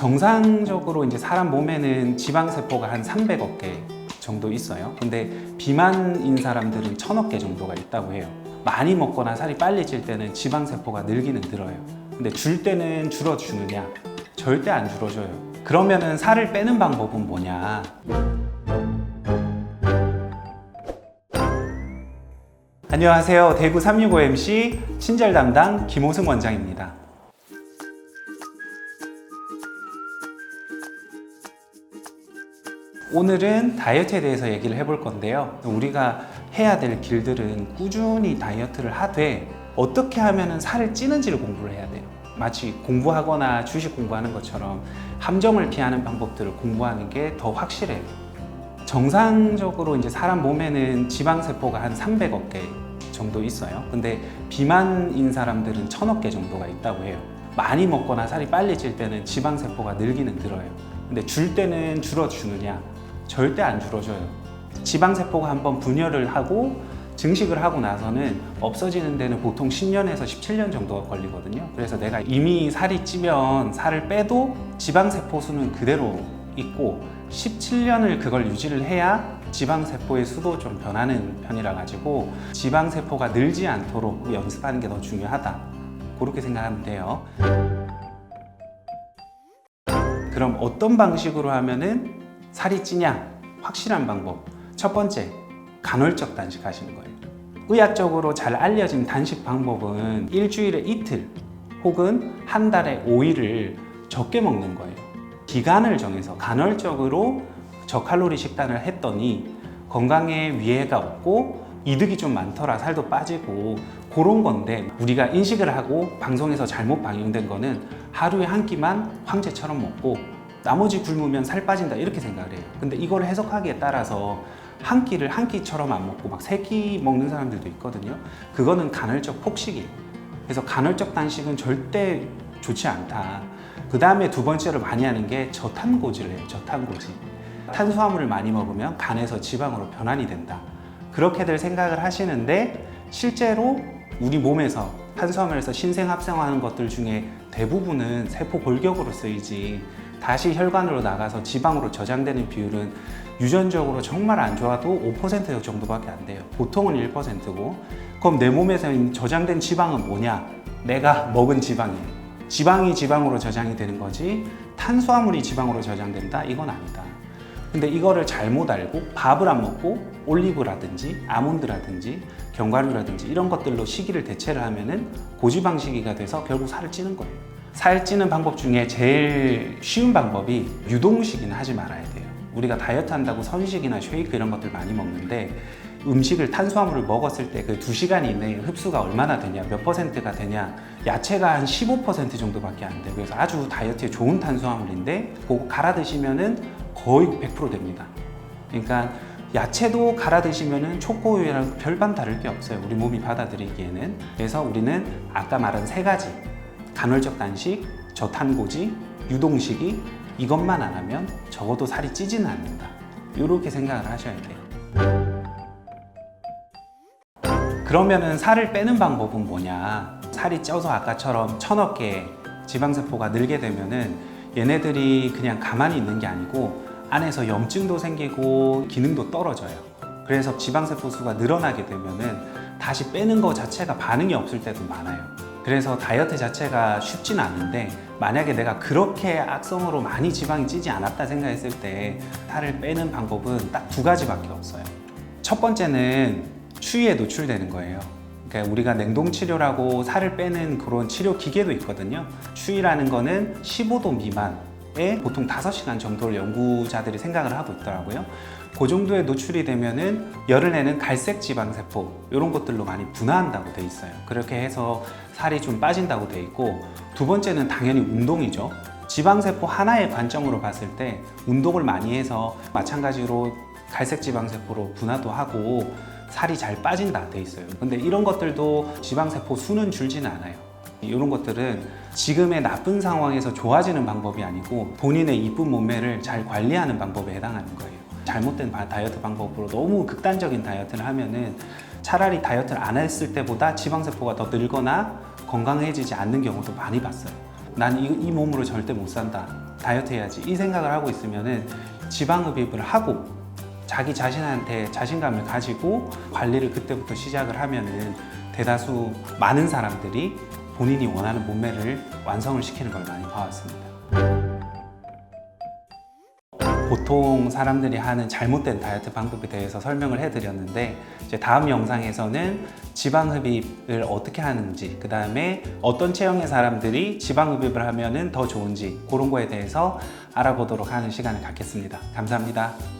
정상적으로 이제 사람 몸에는 지방세포가 한 300억 개 정도 있어요. 근데 비만인 사람들은 1000억 개 정도가 있다고 해요. 많이 먹거나 살이 빨리 찔 때는 지방세포가 늘기는 늘어요. 근데 줄 때는 줄어주느냐? 절대 안 줄어줘요. 그러면은 살을 빼는 방법은 뭐냐? 안녕하세요. 대구 365MC 친절 담당 김호승 원장입니다. 오늘은 다이어트에 대해서 얘기를 해볼 건데요. 우리가 해야 될 길들은 꾸준히 다이어트를 하되 어떻게 하면 살을 찌는지를 공부를 해야 돼요. 마치 공부하거나 주식 공부하는 것처럼 함정을 피하는 방법들을 공부하는 게 더 확실해요. 정상적으로 이제 사람 몸에는 지방세포가 한 300억 개 정도 있어요. 근데 비만인 사람들은 1000억 개 정도가 있다고 해요. 많이 먹거나 살이 빨리 찔 때는 지방세포가 늘기는 늘어요. 근데 줄 때는 줄어주느냐? 절대 안 줄어줘요. 지방세포가 한번 분열을 하고 증식을 하고 나서는 없어지는 데는 보통 10년에서 17년 정도가 걸리거든요. 그래서 내가 이미 살이 찌면 살을 빼도 지방세포 수는 그대로 있고 17년을 그걸 유지를 해야 지방세포의 수도 좀 변하는 편이라 가지고 지방세포가 늘지 않도록 연습하는 게 더 중요하다. 그렇게 생각하면 돼요. 그럼 어떤 방식으로 하면은 살이 찌냐? 확실한 방법. 첫 번째, 간헐적 단식 하시는 거예요. 의학적으로 잘 알려진 단식 방법은 일주일에 이틀 혹은 한 달에 5일을 적게 먹는 거예요. 기간을 정해서 간헐적으로 저칼로리 식단을 했더니 건강에 위해가 없고 이득이 좀 많더라 살도 빠지고 그런 건데 우리가 인식을 하고 방송에서 잘못 방영된 거는 하루에 한 끼만 황제처럼 먹고 나머지 굶으면 살 빠진다 이렇게 생각을 해요. 근데 이걸 해석하기에 따라서 한 끼를 한 끼처럼 안 먹고 막 세 끼 먹는 사람들도 있거든요. 그거는 간헐적 폭식이에요. 그래서 간헐적 단식은 절대 좋지 않다. 그 다음에 두 번째로 많이 하는 게 저탄고지를 해요 저탄고지. 탄수화물을 많이 먹으면 간에서 지방으로 변환이 된다. 그렇게들 생각을 하시는데 실제로 우리 몸에서 탄수화물에서 신생 합성하는 것들 중에 대부분은 세포 골격으로 쓰이지 다시 혈관으로 나가서 지방으로 저장되는 비율은 유전적으로 정말 안 좋아도 5% 정도밖에 안 돼요. 보통은 1%고 그럼 내 몸에서 저장된 지방은 뭐냐? 내가 먹은 지방이에요. 지방이 지방으로 저장이 되는 거지 탄수화물이 지방으로 저장된다? 이건 아니다. 근데 이거를 잘못 알고 밥을 안 먹고 올리브라든지 아몬드라든지 견과류라든지 이런 것들로 시기를 대체를 하면은 고지방 식이가 돼서 결국 살을 찌는 거예요. 살 찌는 방법 중에 제일 쉬운 방법이 유동식이는 하지 말아야 돼요. 우리가 다이어트 한다고 선식이나 쉐이크 이런 것들 많이 먹는데 음식을 탄수화물을 먹었을 때 그 두 시간 이내에 흡수가 얼마나 되냐, 몇 퍼센트가 되냐, 야채가 한 15% 정도밖에 안 돼요. 그래서 아주 다이어트에 좋은 탄수화물인데 그거 갈아 드시면은 거의 100% 됩니다. 그러니까 야채도 갈아 드시면은 초코우유랑 별반 다를 게 없어요. 우리 몸이 받아들이기에는. 그래서 우리는 아까 말한 세 가지 간헐적 단식, 저탄고지, 유동식이 이것만 안 하면 적어도 살이 찌지는 않는다. 이렇게 생각을 하셔야 돼요. 그러면은 살을 빼는 방법은 뭐냐? 살이 쪄서 아까처럼 천억 개의 지방세포가 늘게 되면은 얘네들이 그냥 가만히 있는 게 아니고 안에서 염증도 생기고 기능도 떨어져요. 그래서 지방세포 수가 늘어나게 되면은 다시 빼는 거 자체가 반응이 없을 때도 많아요. 그래서 다이어트 자체가 쉽진 않은데 만약에 내가 그렇게 악성으로 많이 지방이 찌지 않았다 생각했을 때 살을 빼는 방법은 딱 두 가지밖에 없어요. 첫 번째는 추위에 노출되는 거예요. 그러니까 우리가 냉동 치료라고 살을 빼는 그런 치료 기계도 있거든요. 추위라는 거는 15도 미만 에 보통 5시간 정도를 연구자들이 생각을 하고 있더라고요. 그 정도에 노출이 되면은 열을 내는 갈색 지방 세포 이런 것들로 많이 분화한다고 돼 있어요. 그렇게 해서 살이 좀 빠진다고 돼 있고 두 번째는 당연히 운동이죠. 지방 세포 하나의 관점으로 봤을 때 운동을 많이 해서 마찬가지로 갈색 지방 세포로 분화도 하고 살이 잘 빠진다 돼 있어요. 근데 이런 것들도 지방 세포 수는 줄지는 않아요. 이런 것들은 지금의 나쁜 상황에서 좋아지는 방법이 아니고 본인의 이쁜 몸매를 잘 관리하는 방법에 해당하는 거예요. 잘못된 바- 다이어트 방법으로 너무 극단적인 다이어트를 하면은 차라리 다이어트를 안 했을 때보다 지방세포가 더 늘거나 건강해지지 않는 경우도 많이 봤어요. 난이 몸으로 절대 못 산다. 다이어트 해야지 이 생각을 하고 있으면은 지방흡입을 하고 자기 자신한테 자신감을 가지고 관리를 그때부터 시작을 하면은 대다수 많은 사람들이 본인이 원하는 몸매를 완성을 시키는 걸 많이 봐왔습니다. 보통 사람들이 하는 잘못된 다이어트 방법에 대해서 설명을 해드렸는데 이제 다음 영상에서는 지방 흡입을 어떻게 하는지 그 다음에 어떤 체형의 사람들이 지방 흡입을 하면은 더 좋은지 그런 거에 대해서 알아보도록 하는 시간을 갖겠습니다. 감사합니다.